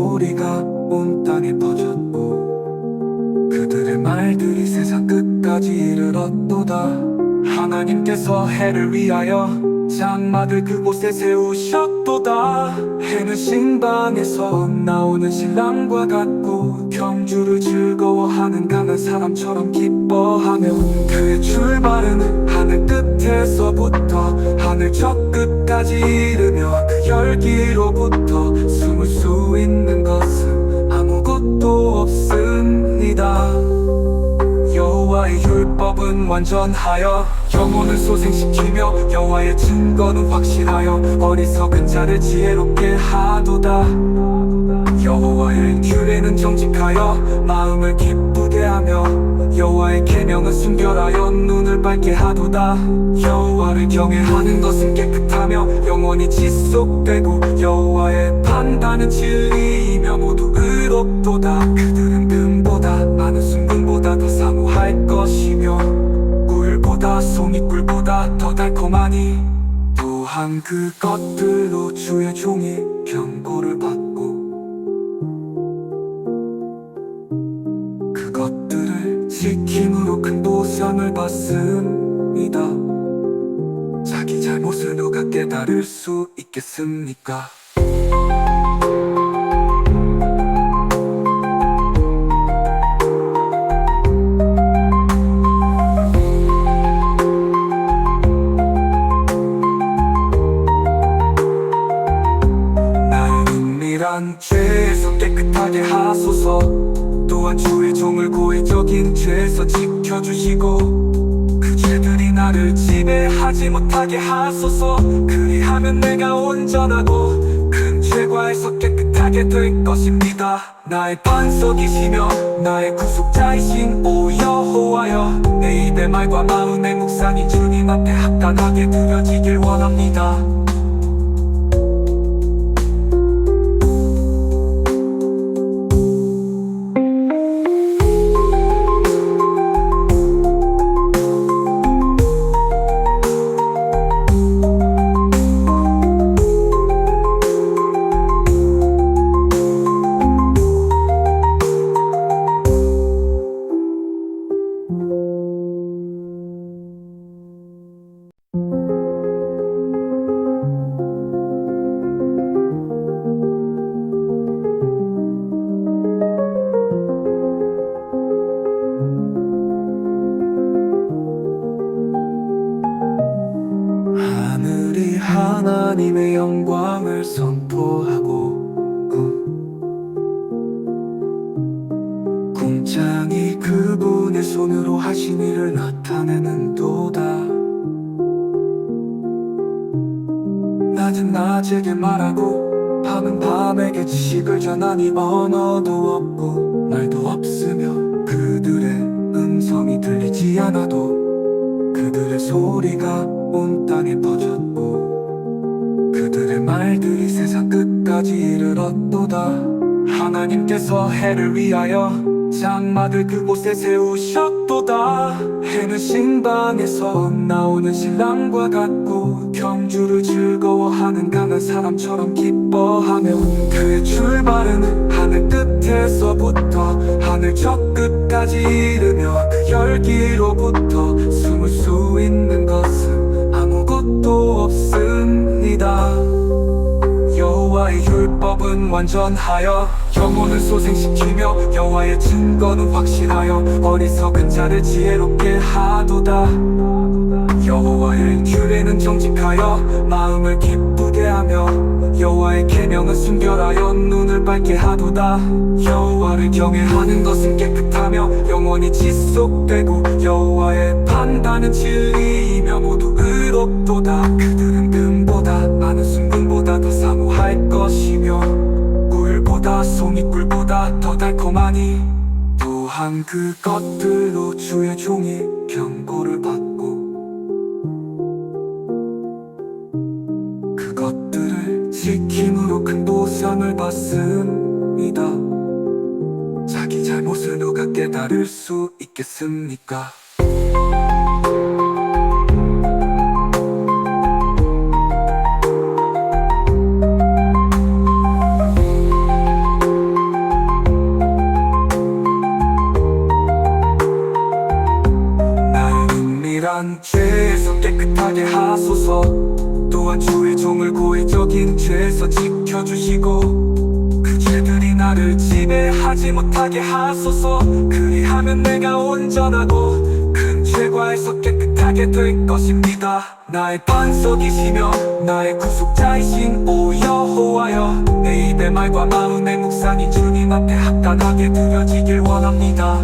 소리가 온 땅에 퍼졌고 그들의 말들이 세상 끝까지 이르렀도다. 하나님께서 해를 위하여 장막을 그곳에 세우셨도다. 해는 신방에서 나오는 신랑과 같고 경주를 즐거워하는 강한 사람처럼 기뻐하며 그의 출발은 하늘 끝에서부터 하늘 저 끝까지 이르며 그 열기로부터 숨을 수 있는 것은 아무것도 없습니다. 여호와의 율법은 완전하여 영혼을 소생시키며 여호와의 증거는 확실하여 어리석은 자를 지혜롭게 하도다. 여호와의 규례는 정직하여 마음을 기쁘게 하며 여호와의 계명은 순결하여 눈을 밝게 하도다. 여호와를 경외하는 것은 깨끗하며 영원히 지속되고 여호와의 판단은 진리이며 모두 의롭도다. 그들은 금보다 많은 순금보다 더 사모할 것이며 꿀보다 송이 꿀보다 더 달콤하니 또한 그것들로 주의 종이 경고를 받고 지킴으로 큰 보상을 받습니다 자기 잘못을 누가 깨달을 수 있겠습니까? 앞에 합당하게 드려지길 원합니다 선포하고 꿈 궁창이 그분의 손으로 하신 일을 나타내는 도다. 낮은 낮에게 말하고 밤은 밤에게 지식을 전하니 언어도 없고 말도 없으며 그들의 음성이 들리지 않아도 그들의 소리가 온 땅에 그들의 말들이 세상 끝까지 이르렀도다. 하나님께서 해를 위하여 장막을 그곳에 세우셨도다. 해는 신방에서 나오는 신랑과 같고 경주를 즐거워하는 강한 사람처럼 기뻐하며 그의 출발은 하늘 끝에서부터 하늘 저 끝까지 이르며 그 열기로부터 숨을 수 있는 것은 아무것도 없습니다 율법은 완전하여 영혼을 소생시키며 여호와의 증거는 확실하여 어리석은 자를 지혜롭게 하도다. 여호와의 규례는 정직하여 마음을 기쁘게 하며 여호와의 계명은 순결하여 눈을 밝게 하도다. 여호와를 경외하는 것은 깨끗하며 영원히 지속되고 여호와의 판단은 진리이며 모두 의롭도다. 그들은 금 하니 또 또한 그것들로 주의 종이 경고를 받고 그것들을 지킴으로 큰 보상을 받습니다. 자기 잘못을 누가 깨달을 수 있겠습니까? 깨끗하게 하소서. 또한 주의 종을 고의적인 죄에서 지켜주시고 그 죄들이 나를 지배하지 못하게 하소서. 그리하면 내가 온전하고 큰 죄과에서 깨끗하게 될 것입니다. 나의 반석이시며 나의 구속자이신 오 여호와여 내 입의 말과 마음의 묵상이 주님 앞에 합당하게 드려지길 원합니다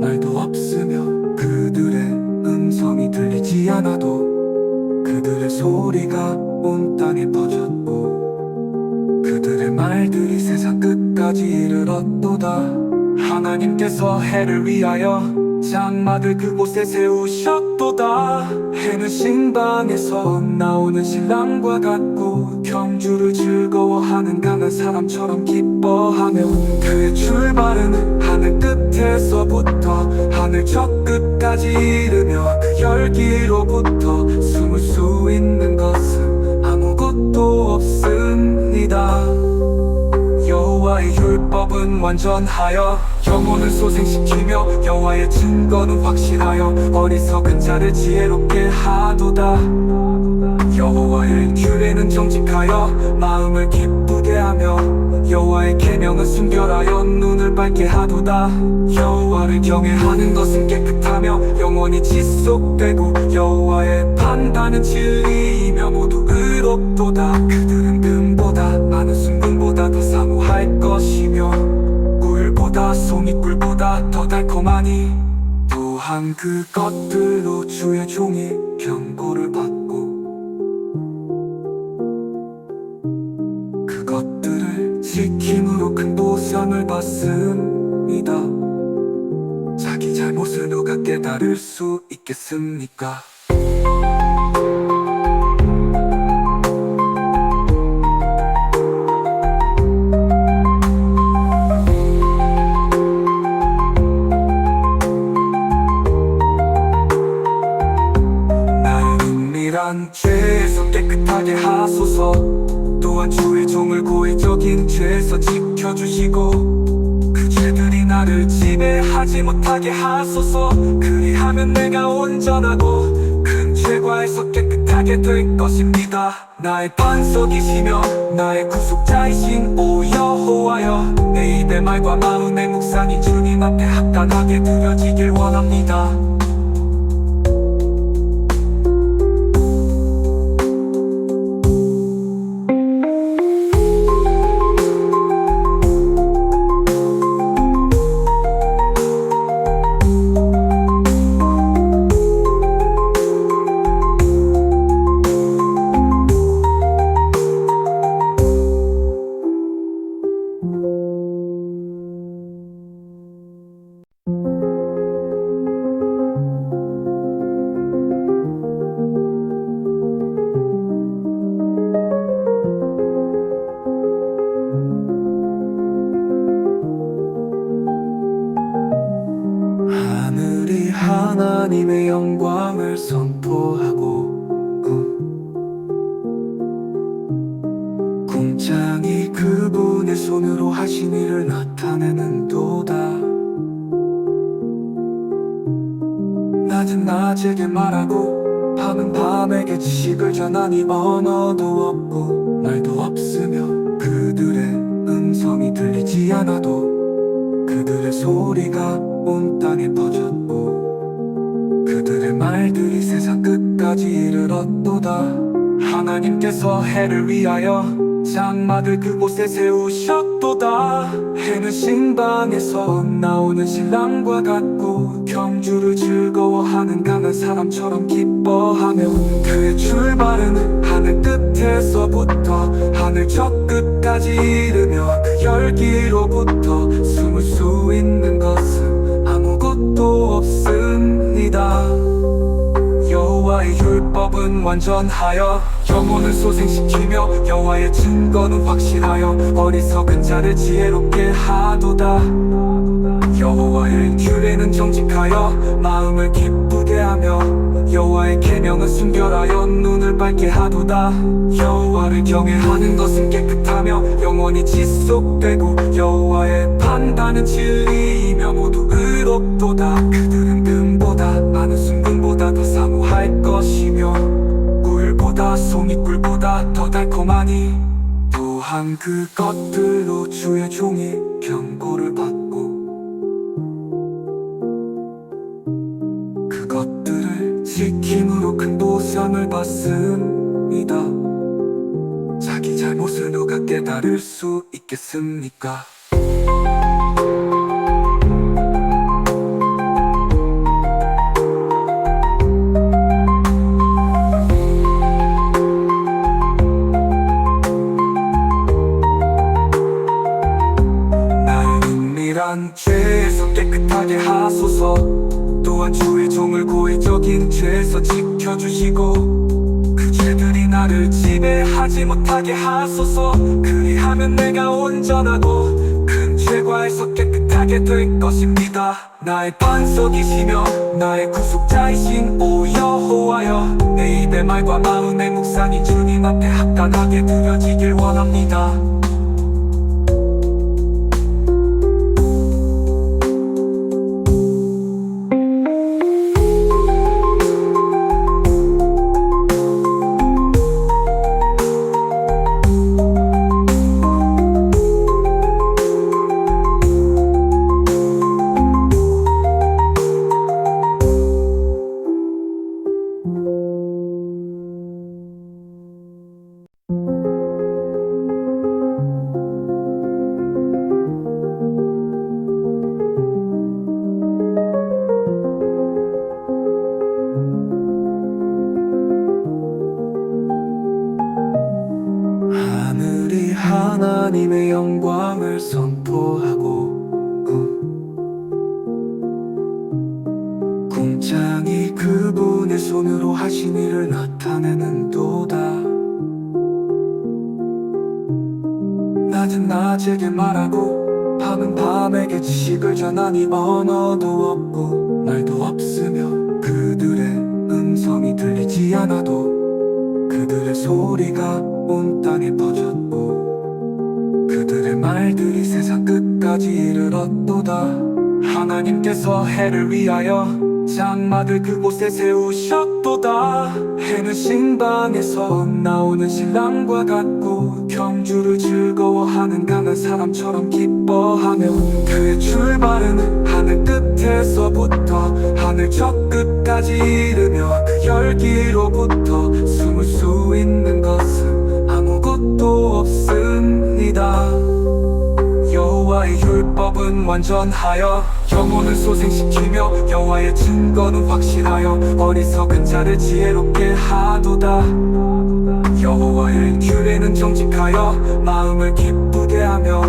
말도 없으며 그들의 음성이 들리지 않아도 그들의 소리가 온 땅에 퍼졌고 그들의 말들이 세상 끝까지 이르렀도다. 하나님께서 해를 위하여 장막을 그곳에 세우셨도다. 해는 신방에서 나오는 신랑과 같고 경주를 즐거워하는 강한 사람처럼 기뻐하며 그의 출발은 하늘 끝에서부터 하늘 저 끝까지 이르며 그 열기로부터 숨을 수 있는 것은 아무것도 없습니다. 여호와의 율법은 완전하여 영혼을 소생시키며 여호와의 증거는 확실하여 어리석은 자를 지혜롭게 하도다 여호와의 규례는 정직하여 마음을 기쁘게 하며 여호와의 계명은 순결하여 눈을 밝게 하도다. 여호와를 경외하는 것은 깨끗하며 영원히 지속되고 여호와의 판단은 진리이며 모두 의롭도다. 그들은 금보다 많은 순금보다 더 사모할 것이며 꿀보다 송이 꿀보다 더 달콤하니 또한 그것들로 주의 종이 경고를 받 지킴으로 큰 보상을 받습니다 자기 잘못을 누가 깨달을 수 있겠습니까? 나의 은밀한 죄에서 깨끗하게 하소서 또한 주의 종을 고의적인 죄에서 지켜주시고 그 죄들이 나를 지배하지 못하게 하소서. 그리하면 내가 온전하고 큰 죄과에서 깨끗하게 될 것입니다. 나의 반석이시며 나의 구속자이신 오 여호와여 내 입의 말과 마음의 묵상이 주님 앞에 합당하게 드려지길 원합니다 하나님의 영광을 선포하고 궁창이 그분의 손으로 하신 일을 나타내는 도다. 낮은 낮에게 말하고 밤은 밤에게 지식을 전하니 언어도 없고 말도 없으며 그들의 음성이 들리지 않아도 그들의 소리가 온 땅에 퍼졌고 말들이 세상 끝까지 이르렀도다. 하나님께서 해를 위하여 장막을 그곳에 세우셨도다. 해는 신방에서 나오는 신랑과 같고 경주를 즐거워하는 강한 사람처럼 기뻐하며 그의 출발은 하늘 끝에서부터 하늘 저 끝까지 이르며 그 열기로부터 숨을 수 있는 것은 아무것도 없습니다 여호와의 율법은 완전하여 영혼을 소생시키며 여호와의 증거는 확실하여 어리석은 자를 지혜롭게 하도다. 여호와의 규례는 정직하여 마음을 기쁘게 하며 여호와의 계명은 순결하여 눈을 밝게 하도다. 여호와를 경외하는 것은 깨끗하며 영원히 지속되고 여호와의 판단은 진리이며 모두 의롭도다 하니 또한 그것들로 주의 종이 경고를 받고 그것들을 지킴으로 큰 보상을 받습니다 자기 잘못을 누가 깨달을 수 있겠습니까? 한 죄에서 깨끗하게 하소서. 또한 주의 종을 고의적인 죄에서 지켜주시고 그 죄들이 나를 지배하지 못하게 하소서. 그리하면 내가 온전하고 큰 죄과에서 깨끗하게 될 것입니다. 나의 반석이시며 나의 구속자이신 오 여호와여 내 입의 말과 마음의 묵상이 주님 앞에 합당하게 드려지길 원합니다 낮은 낮에게 말하고 밤은 밤에게 지식을 전하니 언어도 없고 말도 없으며 그들의 음성이 들리지 않아도 그들의 소리가 온 땅에 퍼졌고 그들의 말들이 세상 끝까지 이르렀도다. 하나님께서 해를 위하여 장막을 그곳에 세우셨도다. 해는 신방에서 나오는 신랑과 같고 경주를 즐거워하는 강한 사람처럼 기뻐하며 그의 출발은 하늘 끝에서부터 하늘 저 끝까지 이르며 그 열기로부터 숨을 수 있는 것은 아무것도 없습니다. 여호와의 율법은 완전하여 영혼을 소생시키며 여호와의 증거는 확실하여 어리석은 자를 지혜롭게 하도다. 여호와의 규례는 정직하여 마음을 기쁘게 하며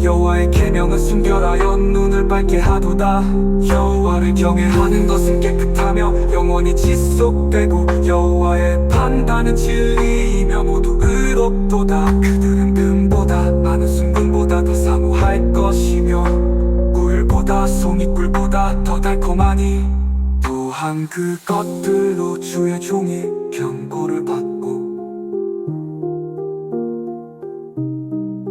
여호와의 계명은 순결하여 눈을 밝게 하도다. 여호와를 경외하는 것은 깨끗하며 영원히 지속되고 여호와의 판단은 진리이며 모두 의롭도다. 그들 또한 또한 그것들로 주의 종이 경고를 받고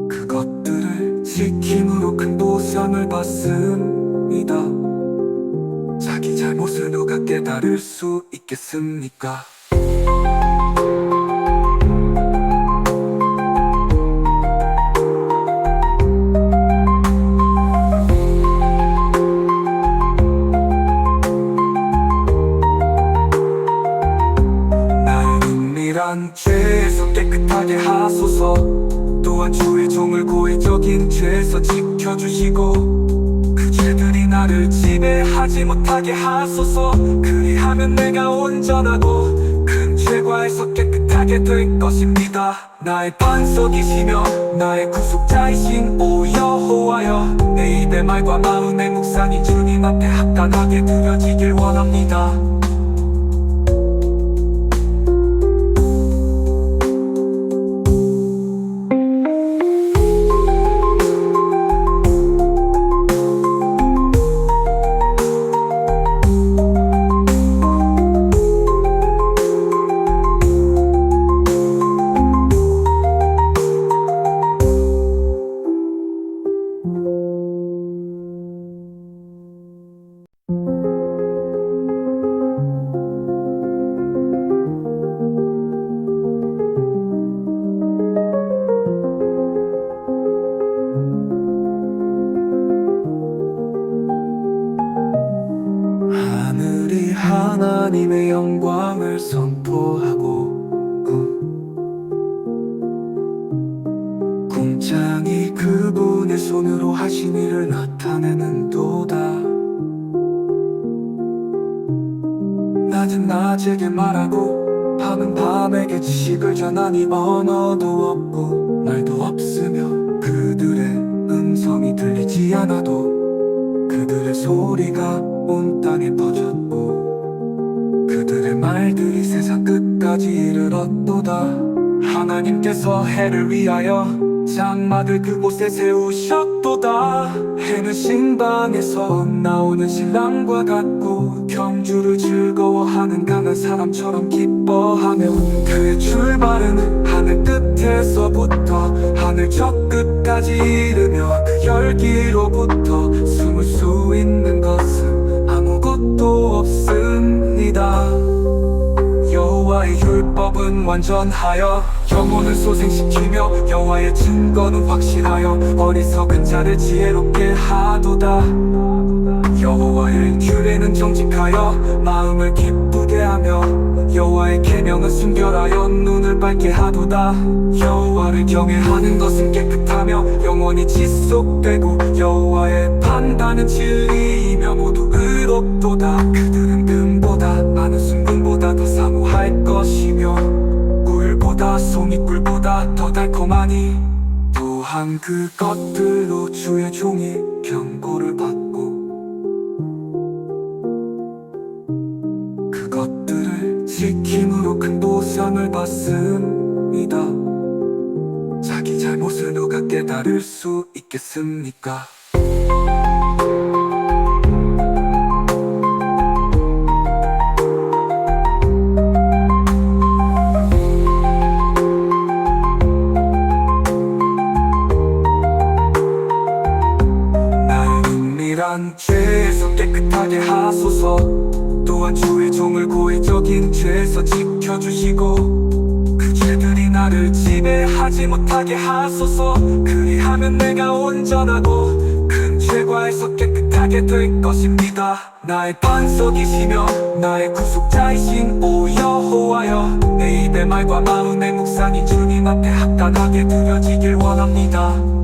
그것들을 지킴으로 큰 보상을 받습니다 자기 잘못을 누가 깨달을 수 있겠습니까? 하게 하소서. 또한 주의 종을 고의적인 죄에서 지켜주시고 그 죄들이 나를 지배하지 못하게 하소서. 그리하면 내가 온전하고 큰 죄과에서 깨끗하게 될 것입니다. 나의 반석이시며 나의 구속자이신 오 여호와여 내 입의 말과 마음의 묵상이 주님 앞에 합당하게 드려지길 원합니다 하나님의 영광을 선포하고 꿈- 궁창이 그분의 손으로 하신 일을 나타내는 도다. 낮은 낮에게 말하고 밤은 밤에게 지식을 전하니 언어도 없고 말도 없으며 그들의 음성이 들리지 않아도 그들의 소리가 온 땅에 퍼졌 지 이르렀도다. 하나님께서 해를 위하여 장막을 그곳에 세우셨도다. 해는 신방에서 나오는 신랑과 같고 경주를 즐거워하는 강한 사람처럼 기뻐하며 그의 출발은 하늘 끝에서부터 하늘 저 끝까지 이르며 그 열기로부터 숨을 수 있는 것은 아무것도 없습니다 여호와의 율법은 완전하여 영혼을 소생시키며 여호와의 증거는 확실하여 어리석은 자를 지혜롭게 하도다. 여호와의 규례는 정직하여 마음을 기쁘게 하며 여호와의 계명은 순결하여 눈을 밝게 하도다. 여호와를 경외하는 것은 깨끗하며 영원히 지속되고 여호와의 판단은 진리이며 모두 의롭도다. 그들은 금 달콤하니 또한 그것들로 주의 종이 경고를 받고 그것들을 지킴으로 큰 보상을 받습니다 자기 잘못을 누가 깨달을 수 있겠습니까? 지켜주시고 그 죄들이 나를 지배하지 못하게 하소서. 그리하면 내가 온전하고 큰 죄과에서 깨끗하게 될 것입니다. 나의 반석이시며 나의 구속자이신 오 여호와여 내 입의 말과 마음의 묵상이 주님 앞에 합당하게 드려지길 원합니다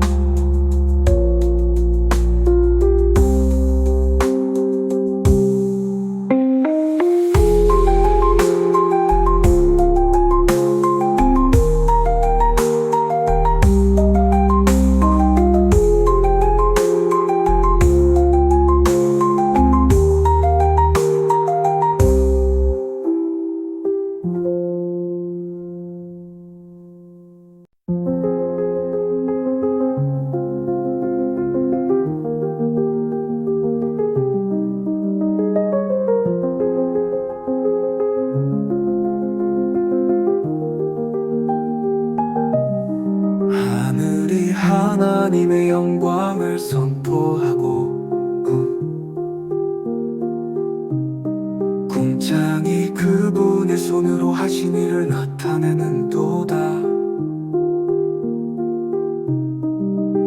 손으로 하신 일을 나타내는 도다.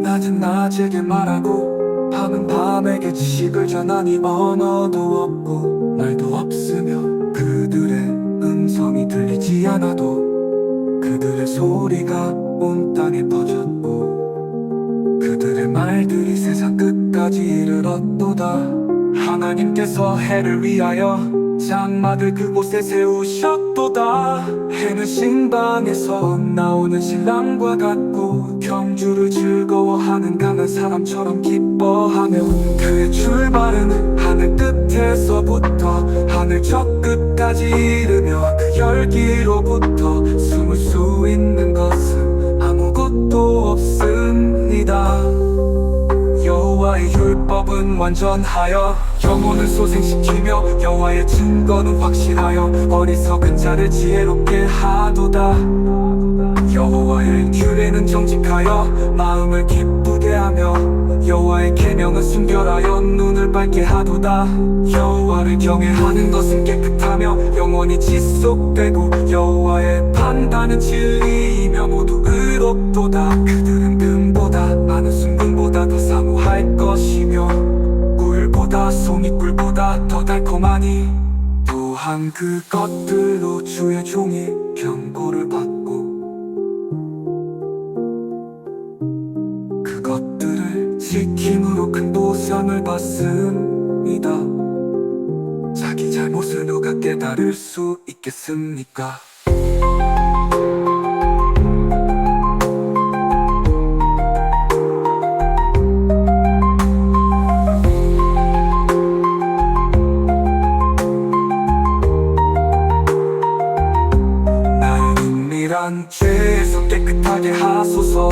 낮은 낮에게 말하고 밤은 밤에게 지식을 전하니 언어도 없고 말도 없으며 그들의 음성이 들리지 않아도 그들의 소리가 온 땅에 퍼졌고 그들의 말들이 세상 끝까지 이르렀도다. 하나님께서 해를 위하여 장막을 그곳에 세우셨도다. 해는 신방에서 나오는 신랑과 같고 경주를 즐거워하는 강한 사람처럼 기뻐하며 그의 출발은 하늘 끝에서부터 하늘 저 끝까지 이르며 그 열기로부터 숨을 수 있는 것은 아무것도 없습니다. 여호와의 율법은 완전하여 영혼을 소생시키며 여호와의 증거는 확실하여 어리석은 자를 지혜롭게 하도다. 여호와의 규례는 정직하여 마음을 기쁘게 하며 여호와의 계명은 순결하여 눈을 밝게 하도다. 여호와를 경외하는 것은 깨끗하며 영원히 지속되고 여호와의 판단은 진리이며 모두 의롭도다. 그들은 금 더 달콤하니 또한 그것들로 주의 종이 경고를 받고 그것들을 지킴으로 큰 보상을 받습니다 자기 잘못을 누가 깨달을 수 있겠습니까? 하소서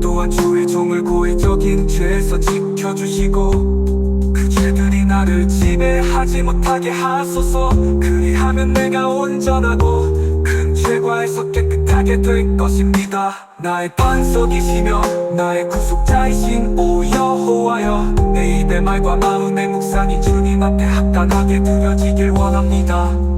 또한 주의 종을 고의적인 죄에서 지켜주시고 그 죄들이 나를 지배하지 못하게 하소서. 그리하면 내가 온전하고 큰 죄과에서 깨끗하게 될 것입니다. 나의 반석이시며 나의 구속자이신 오 여호와여 내 입의 말과 마음의 묵상이 주님 앞에 합당하게 드려지길 원합니다